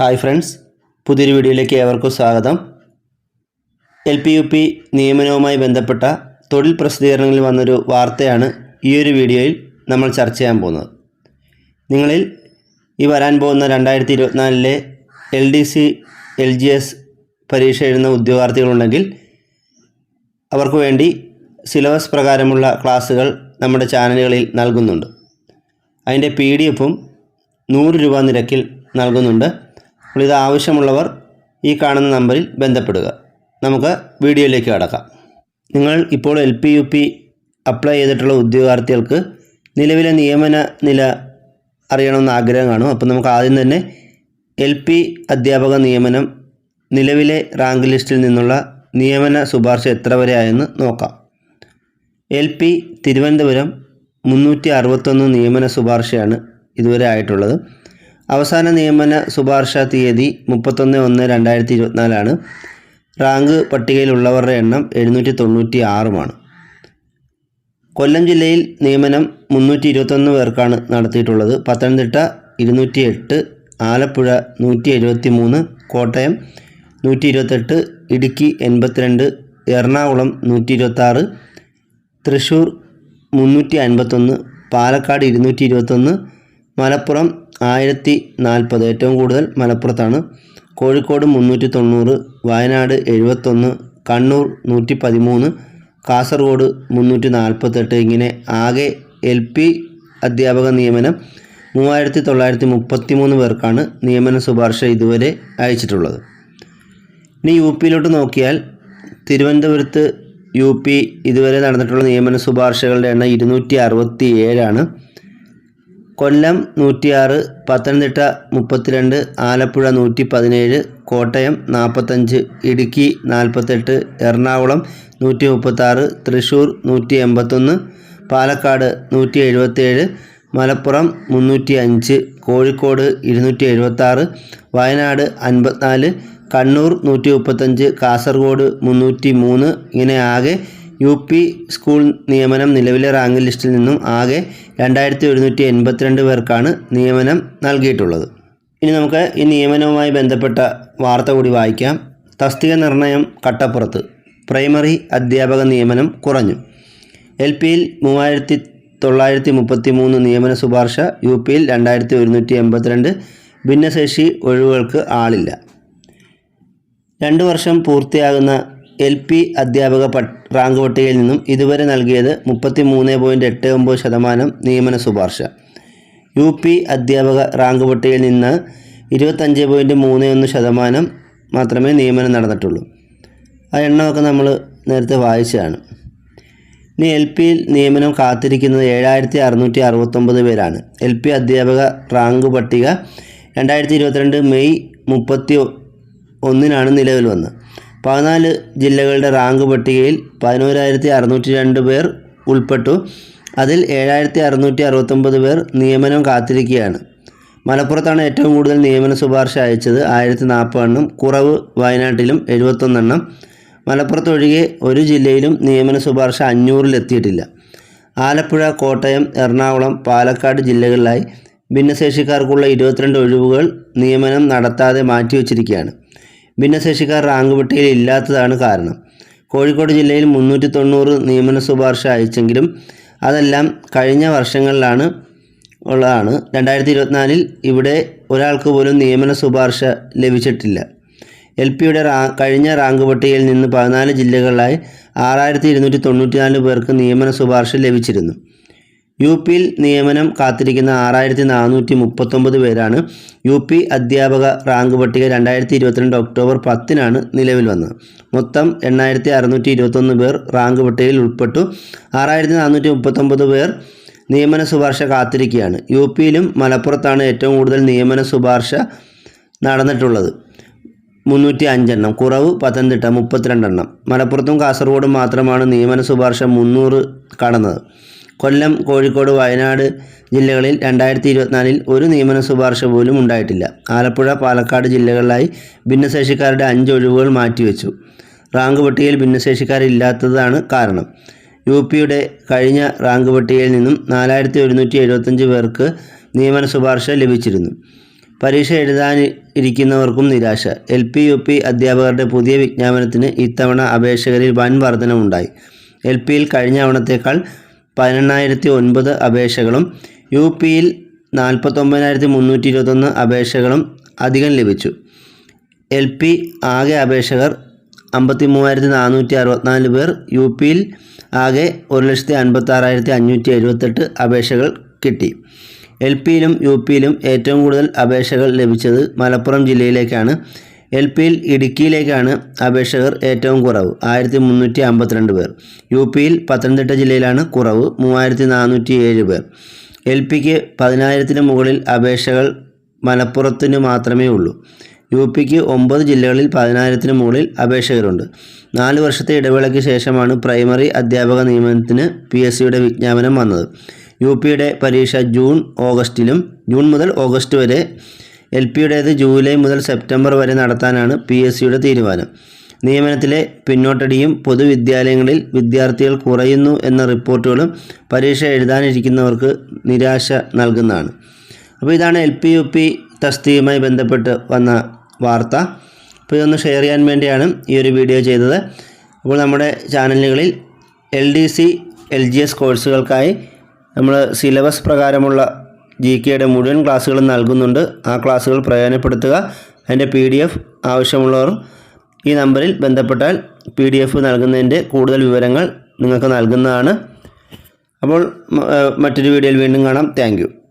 Hi friends പുതിയൊരു വീഡിയോയിലേക്ക് ഏവർക്കും സ്വാഗതം. എൽ പി യു പി നിയമനവുമായി ബന്ധപ്പെട്ട തൊഴിൽ പ്രസിദ്ധീകരണങ്ങളിൽ വന്നൊരു വാർത്തയാണ് ഈ ഒരു വീഡിയോയിൽ നമ്മൾ ചർച്ച ചെയ്യാൻ പോകുന്നത്. നിങ്ങളിൽ ഈ വരാൻ പോകുന്ന രണ്ടായിരത്തി ഇരുപത്തിനാലിലെ L D C L G S പരീക്ഷ എഴുതുന്ന ഉദ്യോഗാർത്ഥികളുണ്ടെങ്കിൽ അവർക്ക് വേണ്ടി സിലബസ് പ്രകാരമുള്ള ക്ലാസ്സുകൾ നമ്മുടെ ചാനലുകളിൽ നൽകുന്നുണ്ട്. അതിന്റെ പി ഡി എഫും നൂറ് രൂപ നിരക്കിൽ നൽകുന്നുണ്ട്. അപ്പോൾ ഇത് ആവശ്യമുള്ളവർ ഈ കാണുന്ന നമ്പറിൽ ബന്ധപ്പെടുക. നമുക്ക് വീഡിയോയിലേക്ക് കടക്കാം. നിങ്ങൾ ഇപ്പോൾ L P U P apply ചെയ്തിട്ടുള്ള ഉദ്യോഗാർത്ഥികൾക്ക് നിലവിലെ നിയമന നില അറിയണമെന്ന് ആഗ്രഹം കാണും. അപ്പോൾ നമുക്ക് ആദ്യം തന്നെ എൽ പി അധ്യാപക നിയമനം നിലവിലെ റാങ്ക് ലിസ്റ്റിൽ നിന്നുള്ള നിയമന ശുപാർശ എത്ര വരെ ആയെന്ന് നോക്കാം. എൽ പി തിരുവനന്തപുരം മുന്നൂറ്റി അറുപത്തൊന്ന് നിയമന ശുപാർശയാണ് ഇതുവരെ ആയിട്ടുള്ളത്. അവസാന നിയമന ശുപാർശ തീയതി മുപ്പത്തൊന്ന് ഒന്ന് രണ്ടായിരത്തി ഇരുപത്തിനാലാണ്. റാങ്ക് പട്ടികയിലുള്ളവരുടെ എണ്ണം എഴുന്നൂറ്റി തൊണ്ണൂറ്റി ആറുമാണ്. കൊല്ലം ജില്ലയിൽ നിയമനം മുന്നൂറ്റി ഇരുപത്തൊന്ന് പേർക്കാണ് നടത്തിയിട്ടുള്ളത്. പത്തനംതിട്ട ഇരുന്നൂറ്റി എട്ട് ആലപ്പുഴ നൂറ്റി എഴുപത്തി മൂന്ന് കോട്ടയം നൂറ്റി ഇരുപത്തെട്ട് ഇടുക്കി എൺപത്തിരണ്ട് എറണാകുളം നൂറ്റി ഇരുപത്താറ് തൃശ്ശൂർ മുന്നൂറ്റി അൻപത്തൊന്ന് പാലക്കാട് ഇരുന്നൂറ്റി ഇരുപത്തൊന്ന് മലപ്പുറം ആയിരത്തി നാൽപ്പത്. ഏറ്റവും കൂടുതൽ മലപ്പുറത്താണ്. കോഴിക്കോട് മുന്നൂറ്റി തൊണ്ണൂറ് വയനാട് എഴുപത്തൊന്ന് കണ്ണൂർ നൂറ്റി പതിമൂന്ന് കാസർഗോഡ് മുന്നൂറ്റി നാൽപ്പത്തെട്ട് ഇങ്ങനെ ആകെ എൽ പി അധ്യാപക നിയമനം മൂവായിരത്തി തൊള്ളായിരത്തി മുപ്പത്തി മൂന്ന് പേർക്കാണ് നിയമന ശുപാർശ ഇതുവരെ അയച്ചിട്ടുള്ളത്. ഇനി യു പിയിലോട്ട് നോക്കിയാൽ തിരുവനന്തപുരത്ത് യു പി ഇതുവരെ നടന്നിട്ടുള്ള നിയമന ശുപാർശകളുടെ എണ്ണം ഇരുന്നൂറ്റി അറുപത്തി ഏഴാണ് കൊല്ലം നൂറ്റിയാറ് പത്തനംതിട്ട മുപ്പത്തിരണ്ട് ആലപ്പുഴ നൂറ്റി പതിനേഴ് കോട്ടയം നാൽപ്പത്തഞ്ച് ഇടുക്കി നാൽപ്പത്തെട്ട് എറണാകുളം നൂറ്റി മുപ്പത്താറ് തൃശ്ശൂർ നൂറ്റി എൺപത്തൊന്ന് പാലക്കാട് നൂറ്റി എഴുപത്തേഴ് മലപ്പുറം മുന്നൂറ്റി അഞ്ച് കോഴിക്കോട് ഇരുന്നൂറ്റി എഴുപത്താറ് വയനാട് അൻപത്തിനാല് കണ്ണൂർ നൂറ്റി മുപ്പത്തഞ്ച് കാസർഗോഡ് മുന്നൂറ്റി മൂന്ന് ഇങ്ങനെ ആകെ യു പി സ്കൂൾ നിയമനം നിലവിലെ റാങ്ക് ലിസ്റ്റിൽ നിന്നും ആകെ രണ്ടായിരത്തി ഒരുന്നൂറ്റി എൺപത്തിരണ്ട് പേർക്കാണ് നിയമനം നൽകിയിട്ടുള്ളത്. ഇനി നമുക്ക് ഈ നിയമനവുമായി ബന്ധപ്പെട്ട വാർത്ത കൂടി വായിക്കാം. തസ്തിക നിർണയം കട്ടപ്പുറത്ത്. പ്രൈമറി അധ്യാപക നിയമനം കുറഞ്ഞു. എൽ പിയിൽ മൂവായിരത്തി തൊള്ളായിരത്തി മുപ്പത്തി മൂന്ന് നിയമന ശുപാർശ യു പിയിൽ രണ്ടായിരത്തി ഒരുന്നൂറ്റി എൺപത്തിരണ്ട് ഭിന്നശേഷി ഒഴിവുകൾക്ക് ആളില്ല. രണ്ട് വർഷം പൂർത്തിയാകുന്ന എൽ പി അധ്യാപക റാങ്ക് പട്ടികയിൽ നിന്നും ഇതുവരെ നൽകിയത് മുപ്പത്തി മൂന്ന് പോയിന്റ് എട്ട് ഒമ്പത് ശതമാനം നിയമന ശുപാർശ. യു പി അധ്യാപക റാങ്ക് പട്ടികയിൽ നിന്ന് ഇരുപത്തഞ്ച് പോയിന്റ് മൂന്ന് ഒന്ന് ശതമാനം മാത്രമേ നിയമനം നടന്നിട്ടുള്ളൂ. ആ എണ്ണമൊക്കെ നമ്മൾ നേരത്തെ വായിച്ചതാണ്. ഇനി എൽ പിയിൽ നിയമനം കാത്തിരിക്കുന്നത് ഏഴായിരത്തി അറുന്നൂറ്റി അറുപത്തൊമ്പത് പേരാണ്. എൽ പി അധ്യാപക റാങ്ക് പട്ടിക രണ്ടായിരത്തി ഇരുപത്തിരണ്ട് മെയ് മുപ്പത്തി ഒന്നിനാണ് നിലവിൽ വന്നത്. പതിനാല് ജില്ലകളുടെ റാങ്ക് പട്ടികയിൽ പതിനോരായിരത്തി അറുന്നൂറ്റി രണ്ട് പേർ ഉൾപ്പെട്ടു. അതിൽ ഏഴായിരത്തി അറുന്നൂറ്റി അറുപത്തൊമ്പത് പേർ നിയമനം കാത്തിരിക്കുകയാണ്. മലപ്പുറത്താണ് ഏറ്റവും കൂടുതൽ നിയമന ശുപാർശ അയച്ചത് ആയിരത്തി നാൽപ്പതെണ്ണം കുറവ് വയനാട്ടിലും എഴുപത്തൊന്നെണ്ണം. മലപ്പുറത്തൊഴികെ ഒരു ജില്ലയിലും നിയമന ശുപാർശ അഞ്ഞൂറിലെത്തിയിട്ടില്ല ആലപ്പുഴ കോട്ടയം എറണാകുളം പാലക്കാട് ജില്ലകളിലായി ഭിന്നശേഷിക്കാർക്കുള്ള ഇരുപത്തിരണ്ട് ഒഴിവുകൾ നിയമനം നടത്താതെ മാറ്റിവെച്ചിരിക്കുകയാണ്. ഭിന്നശേഷിക്കാർ റാങ്ക് പട്ടികയിൽ ഇല്ലാത്തതാണ് കാരണം. കോഴിക്കോട് ജില്ലയിൽ മുന്നൂറ്റി തൊണ്ണൂറ് നിയമന ശുപാർശ അയച്ചെങ്കിലും അതെല്ലാം കഴിഞ്ഞ വർഷങ്ങളിലാണ് ഉള്ളതാണ്. രണ്ടായിരത്തി ഇരുപത്തിനാലിൽ ഇവിടെ ഒരാൾക്ക് പോലും നിയമന ശുപാർശ ലഭിച്ചിട്ടില്ല. എൽ പിയുടെ റാ കഴിഞ്ഞ റാങ്ക് പട്ടികയിൽ നിന്ന് പതിനാല് ജില്ലകളിലായി ആറായിരത്തി ഇരുന്നൂറ്റി തൊണ്ണൂറ്റിനാല് പേർക്ക് നിയമന ശുപാർശ ലഭിച്ചിരുന്നു. യു പിയിൽ നിയമനം കാത്തിരിക്കുന്ന ആറായിരത്തി നാനൂറ്റി മുപ്പത്തൊമ്പത് പേരാണ് യു പി അധ്യാപക റാങ്ക് പട്ടിക രണ്ടായിരത്തി ഇരുപത്തിരണ്ട് ഒക്ടോബർ പത്തിനാണ് നിലവിൽ വന്നത്. മൊത്തം എണ്ണായിരത്തി അറുന്നൂറ്റി ഇരുപത്തൊന്ന് പേർ റാങ്ക് പട്ടികയിൽ ഉൾപ്പെട്ടു. ആറായിരത്തി നാനൂറ്റി മുപ്പത്തൊമ്പത് പേർ നിയമന ശുപാർശ കാത്തിരിക്കുകയാണ്. യു പിയിലും മലപ്പുറത്താണ് ഏറ്റവും കൂടുതൽ നിയമന ശുപാർശ നടന്നിട്ടുള്ളത്. മുന്നൂറ്റി അഞ്ചെണ്ണം കുറവ് പത്തനംതിട്ട മുപ്പത്തിരണ്ടെണ്ണം. മലപ്പുറത്തും കാസർഗോഡും മാത്രമാണ് നിയമന ശുപാർശ മുന്നൂറ് കടന്നത് കൊല്ലം കോഴിക്കോട് വയനാട് ജില്ലകളിൽ രണ്ടായിരത്തി ഇരുപത്തിനാലിൽ ഒരു നിയമന ശുപാർശ പോലും ഉണ്ടായിട്ടില്ല. ആലപ്പുഴ പാലക്കാട് ജില്ലകളിലായി ഭിന്നശേഷിക്കാരുടെ അഞ്ച് ഒഴിവുകൾ മാറ്റിവെച്ചു. റാങ്ക് പട്ടികയിൽ ഭിന്നശേഷിക്കാരില്ലാത്തതാണ് കാരണം. യു പിയുടെ കഴിഞ്ഞ റാങ്ക് പട്ടികയിൽ നിന്നും നാലായിരത്തി ഒരുന്നൂറ്റി എഴുപത്തഞ്ച് പേർക്ക് നിയമന ശുപാർശ ലഭിച്ചിരുന്നു. പരീക്ഷ എഴുതാനിരിക്കുന്നവർക്കും നിരാശ. എൽ പി യു പി അധ്യാപകരുടെ പുതിയ വിജ്ഞാപനത്തിന് ഇത്തവണ അപേക്ഷകരിൽ വൻ വർധനമുണ്ടായി. എൽ പിയിൽ കഴിഞ്ഞ തവണത്തേക്കാൾ പതിനെണ്ണായിരത്തി ഒൻപത് അപേക്ഷകളും യു പിയിൽ നാൽപ്പത്തൊമ്പതിനായിരത്തി മുന്നൂറ്റി ഇരുപത്തൊന്ന് അപേക്ഷകളും അധികം ലഭിച്ചു. എൽ പി ആകെ അപേക്ഷകർ അമ്പത്തി മൂവായിരത്തി നാനൂറ്റി അറുപത്തിനാല് പേർ യു പിയിൽ ആകെ ഒരു ലക്ഷത്തി അൻപത്താറായിരത്തി അഞ്ഞൂറ്റി എഴുപത്തെട്ട് അപേക്ഷകൾ കിട്ടി. എൽ പിയിലും യു പിയിലും ഏറ്റവും കൂടുതൽ അപേക്ഷകൾ ലഭിച്ചത് മലപ്പുറം ജില്ലയിലേക്കാണ്. എൽ പിയിൽ ഇടുക്കിയിലേക്കാണ് അപേക്ഷകർ ഏറ്റവും കുറവ്. ആയിരത്തി മുന്നൂറ്റി അമ്പത്തിരണ്ട് പേർ. യു പിയിൽ പത്തനംതിട്ട ജില്ലയിലാണ് കുറവ്. മൂവായിരത്തി നാനൂറ്റി ഏഴ് പേർ. എൽ പിക്ക് പതിനായിരത്തിന് മുകളിൽ അപേക്ഷകൾ മലപ്പുറത്തിന് മാത്രമേ ഉള്ളൂ. യു പിക്ക് ഒമ്പത് ജില്ലകളിൽ പതിനായിരത്തിന് മുകളിൽ അപേക്ഷകരുണ്ട്. നാല് വർഷത്തെ ഇടവേളയ്ക്ക് ശേഷമാണ് പ്രൈമറി അധ്യാപക നിയമനത്തിന് പി എസ് സിയുടെ വിജ്ഞാപനം വന്നത്. യു പിയുടെ പരീക്ഷ ജൂൺ ഓഗസ്റ്റിലും ജൂൺ മുതൽ ഓഗസ്റ്റ് വരെ എൽ പിയുടേത് ജൂലൈ മുതൽ സെപ്റ്റംബർ വരെ നടത്താനാണ് പി എസ് സിയുടെ തീരുമാനം. നിയമനത്തിലെ പിന്നോട്ടടിയും പൊതുവിദ്യാലയങ്ങളിൽ വിദ്യാർത്ഥികൾ കുറയുന്നു എന്ന റിപ്പോർട്ടുകളും പരീക്ഷ എഴുതാനിരിക്കുന്നവർക്ക് നിരാശ നൽകുന്നതാണ്. അപ്പോൾ ഇതാണ് എൽ പി യു പി തസ്തിയുമായി ബന്ധപ്പെട്ട് വന്ന വാർത്ത. അപ്പോൾ ഇതൊന്ന് ഷെയർ ചെയ്യാൻ വേണ്ടിയാണ് ഈ ഒരു വീഡിയോ ചെയ്തത്. അപ്പോൾ നമ്മുടെ ചാനലുകളിൽ L D C L G S കോഴ്സുകൾക്കായി നമ്മൾ സിലബസ് പ്രകാരമുള്ള ജി കെയുടെ മുഴുവൻ ക്ലാസ്സുകളും നൽകുന്നുണ്ട്. ആ ക്ലാസ്സുകൾ പ്രയോജനപ്പെടുത്തുക. അതിന്റെ പി ഡി എഫ് ആവശ്യമുള്ളവർ ഈ നമ്പറിൽ ബന്ധപ്പെട്ടാൽ പി ഡി എഫ് നൽകുന്നതിന്റെ കൂടുതൽ വിവരങ്ങൾ നിങ്ങൾക്ക് നൽകുന്നതാണ്. അപ്പോൾ മറ്റൊരു വീഡിയോയിൽ വീണ്ടും കാണാം. താങ്ക്